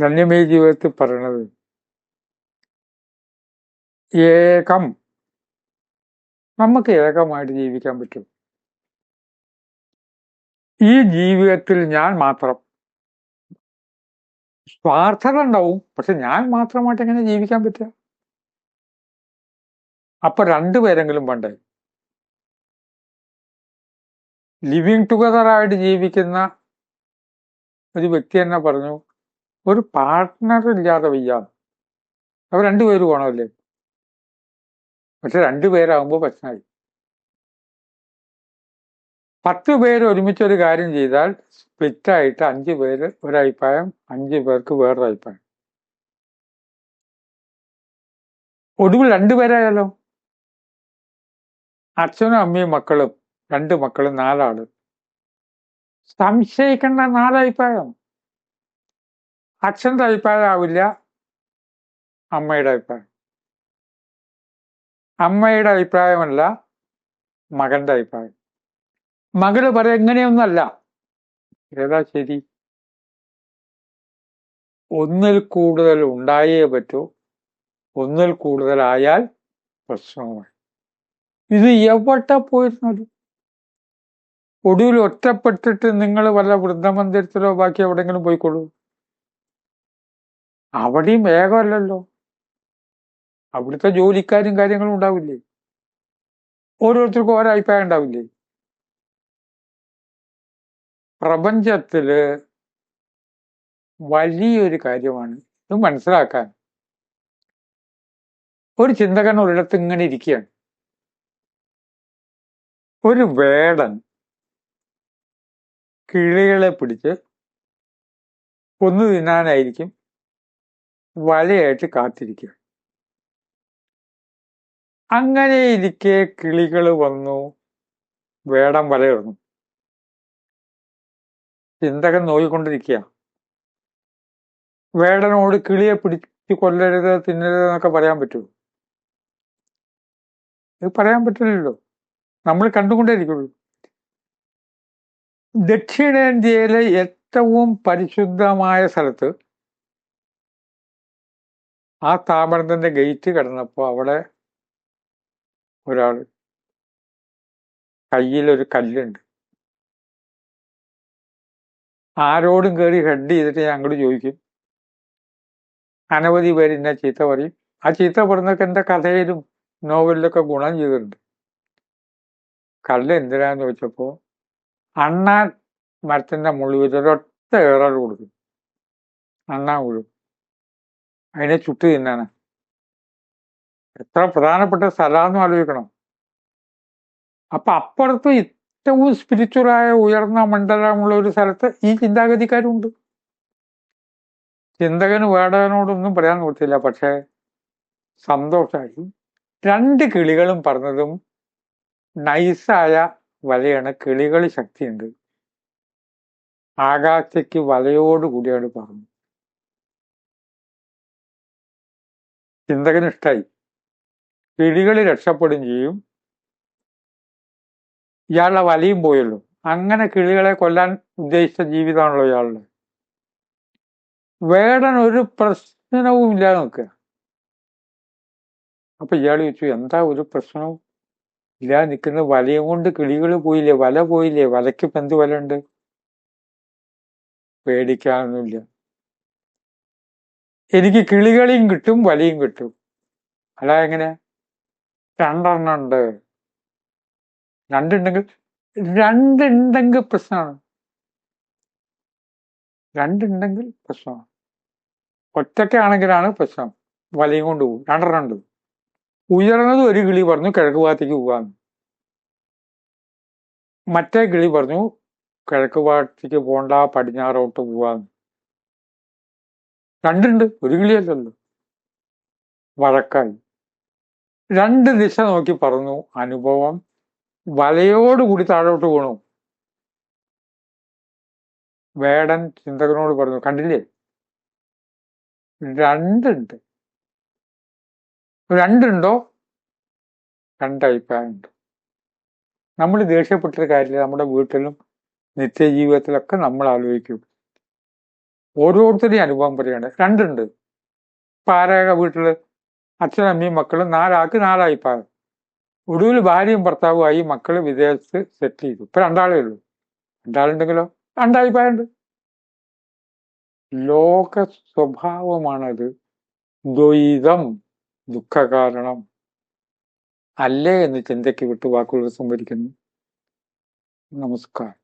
ധന്യമേ ജീവിതത്തിൽ പറയണത്. ഏകം. നമുക്ക് ഏകമായിട്ട് ജീവിക്കാൻ പറ്റും. ഈ ജീവിതത്തിൽ ഞാൻ മാത്രം. സ്വാർത്ഥത ഉണ്ടാവും പക്ഷെ ഞാൻ മാത്രമായിട്ട് എങ്ങനെ ജീവിക്കാൻ പറ്റുക? അപ്പൊ രണ്ടുപേരെങ്കിലും പണ്ടേ ലിവിങ് ടുഗദർ ആയിട്ട് ജീവിക്കുന്ന ഒരു വ്യക്തി തന്നെ പറഞ്ഞു ഒരു പാർട്ട്ണർ ഇല്ലാതെ വയ്യ അവർ രണ്ടുപേരും വേണമല്ലേ പക്ഷെ രണ്ടുപേരാകുമ്പോൾ പ്രശ്നമായി പത്ത് പേര് ഒരുമിച്ച് ഒരു കാര്യം ചെയ്താൽ സ്പ്ലിറ്റ് ആയിട്ട് അഞ്ച് പേര് ഒരഭിപ്രായം അഞ്ചു പേർക്ക് വേറൊരു അഭിപ്രായം ഒടുവിൽ രണ്ടുപേരായാലോ അച്ഛനും അമ്മയും മക്കളും രണ്ട് മക്കളും നാലാൾ. സംശയിക്കേണ്ട നാലഭിപ്രായം. അച്ഛന്റെ അഭിപ്രായം ആവില്ല അമ്മയുടെ അഭിപ്രായം. അമ്മയുടെ അഭിപ്രായമല്ല മകന്റെ അഭിപ്രായം. മകൾ പറയാം എങ്ങനെയൊന്നല്ല. ഏതാ ശരി? ഒന്നിൽ കൂടുതൽ ഉണ്ടായേ പറ്റൂ ഒന്നിൽ കൂടുതലായാൽ പ്രശ്നവുമായി. ഇത് എവിടെ പോയിരുന്നത് ഒടുവിൽ ഒറ്റപ്പെട്ടിട്ട് നിങ്ങൾ വല്ല വൃദ്ധമന്ദിരത്തിലോ ബാക്കി എവിടെങ്കിലും പോയിക്കൊള്ളൂ അവിടെയും വേഗമല്ലല്ലോ. അവിടുത്തെ ജോലിക്കാരും കാര്യങ്ങളും ഉണ്ടാവില്ലേ? ഓരോരുത്തർക്കും ഓരോ അഭിപ്രായം ഉണ്ടാവില്ലേ? പ്രപഞ്ചത്തിൽ വലിയൊരു കാര്യമാണ്. ഇത് മനസ്സിലാക്കാൻ. ഒരു ചിന്തകൻ ഒരിടത്ത് ഇങ്ങനെ ഇരിക്കുകയാണ്. ഒരു വേടൻ കിളികളെ പിടിച്ച് കൊന്നു തിന്നാനായിരിക്കും വലയായിട്ട് കാത്തിരിക്കുക. അങ്ങനെ ഇരിക്കെ കിളികൾ വന്നു. വേടം വലയിറങ്ങും ചിന്തകൻ നോക്കിക്കൊണ്ടിരിക്കുക. വേടനോട് കിളിയെ പിടിച്ച് കൊല്ലരുത് തിന്നരുത് എന്നൊക്കെ പറയാൻ പറ്റുമോ ഇത് പറയാൻ പറ്റില്ലല്ലോ. നമ്മൾ കണ്ടുകൊണ്ടേയിരിക്കുള്ളൂ. ദക്ഷിണേന്ത്യയിലെ ഏറ്റവും പരിശുദ്ധമായ സ്ഥലത്ത് ആ താമരത്തിന്റെ ഗേറ്റ് കിടന്നപ്പോൾ അവിടെ ഒരാൾ കയ്യിലൊരു കല്ലുണ്ട്. ആരോടും കയറി ഹെഡ് ചെയ്തിട്ട് ഞാൻ അങ്ങോട്ട് ചോദിക്കും. അനവധി പേര് എന്നെ ചീത്ത പറയും. ആ ചീത്ത പറഞ്ഞൊക്കെ എന്റെ കഥയിലും നോവലിലൊക്കെ ഗുണം ചെയ്തിട്ടുണ്ട്. കല്ല് എന്തിനാന്ന് ചോദിച്ചപ്പോ അണ്ണാൻ മരത്തിന്റെ മുകളിൽ ഒരൊറ്റ ഏറൽ കൊടുക്കും. അണ്ണാൻ വീഴും അതിനെ ചുട്ടു തിന്നാണ് എത്ര പ്രധാനപ്പെട്ട സ്ഥലമാണെന്ന് ആലോചിക്കണം. അപ്പൊ അപ്പുറത്ത് ഏറ്റവും സ്പിരിച്വലായ ഉയർന്ന മണ്ഡലമുള്ള ഒരു സ്ഥലത്ത് ഈ ചിന്താഗതിക്കാരുണ്ട്. ചിന്തകന് വേടകനോടൊന്നും പറയാൻ നോക്കില്ല പക്ഷെ സന്തോഷമായി രണ്ട് കിളികളും പറഞ്ഞതും നൈസായ വലയാണ് കിളികൾ ശക്തിയുണ്ട്. ആകാശയ്ക്ക് വലയോടുകൂടിയാണ് പറഞ്ഞു ചിന്തകന് ഇഷ്ടായി കിളികൾ രക്ഷപ്പെടുകയും ചെയ്യും. ഇയാളുടെ വലയും പോയല്ലോ. അങ്ങനെ കിളികളെ കൊല്ലാൻ ഉദ്ദേശിച്ച ജീവിതമാണല്ലോ ഇയാളുടെ. വേടൻ ഒരു പ്രശ്നവും ഇല്ലാതെ നിൽക്കുക. അപ്പൊ ഇയാൾ ചോദിച്ചു എന്താ ഒരു പ്രശ്നവും ഇല്ലാതെ നിൽക്കുന്ന വലയും കൊണ്ട് കിളികൾ പോയില്ലേ? വല പോയില്ലേ? വലയ്ക്ക് എന്ത് വല ഉണ്ട് പേടിക്കാനൊന്നുമില്ല. എനിക്ക് കിളികളിയും കിട്ടും വലിയും കിട്ടും. അല്ല എങ്ങനെ? രണ്ടെണ്ണം ഉണ്ട്. രണ്ടുണ്ടെങ്കിൽ രണ്ടുണ്ടെങ്കിൽ പ്രശ്നമാണ്. രണ്ടുണ്ടെങ്കിൽ പ്രശ്നമാണ്. ഒറ്റയ്ക്കാണെങ്കിലാണ് പ്രശ്നം. വലയും കൊണ്ട് പോകും. രണ്ടെണ്ണം ഉണ്ട്. ഉയർന്നത് ഒരു കിളി പറഞ്ഞു കിഴക്ക് ഭാഗത്തേക്ക് പോകാന്ന് മറ്റേ കിളി പറഞ്ഞു കിഴക്ക് ഭാഗത്തേക്ക് പോണ്ട പടിഞ്ഞാറോട്ട് പോവാന്ന് രണ്ടുണ്ട് ഒരു കിളിയല്ലല്ലോ. വഴക്കായി. രണ്ട് ദിശ നോക്കി പറഞ്ഞു അനുഭവം വലയോടുകൂടി താഴോട്ട് പോണു വേടൻ ചിന്തകനോട് പറഞ്ഞു കണ്ടില്ലേ? രണ്ടുണ്ട്. രണ്ടുണ്ടോ? രണ്ട് അഭിപ്രായമുണ്ട് നമ്മൾ ദേഷ്യപ്പെട്ടൊരു കാര്യമില്ല നമ്മുടെ വീട്ടിലും നിത്യജീവിതത്തിലൊക്കെ നമ്മൾ ആലോചിക്കും. ഓരോരുത്തരുടെയും അനുഭവം പറയാണ് രണ്ടുണ്ട്. പാരക വീട്ടിൽ അച്ഛനും അമ്മയും മക്കളും നാലാൾക്ക് നാലായിപ്പാകും ഒടുവിൽ ഭാര്യയും ഭർത്താവുമായി മക്കൾ വിദേശത്ത് സെറ്റിൽ ചെയ്തു. ഇപ്പൊ രണ്ടാളേ ഉള്ളൂ. രണ്ടാളുണ്ടെങ്കിലോ? രണ്ടായിപ്പായുണ്ട് ലോക സ്വഭാവമാണത് ദ്വൈതം ദുഃഖകാരണം. അല്ലേ എന്ന് ചിന്തയ്ക്ക് വിട്ടു വാക്കുകൾ സംഭരിക്കുന്നു. നമസ്കാരം.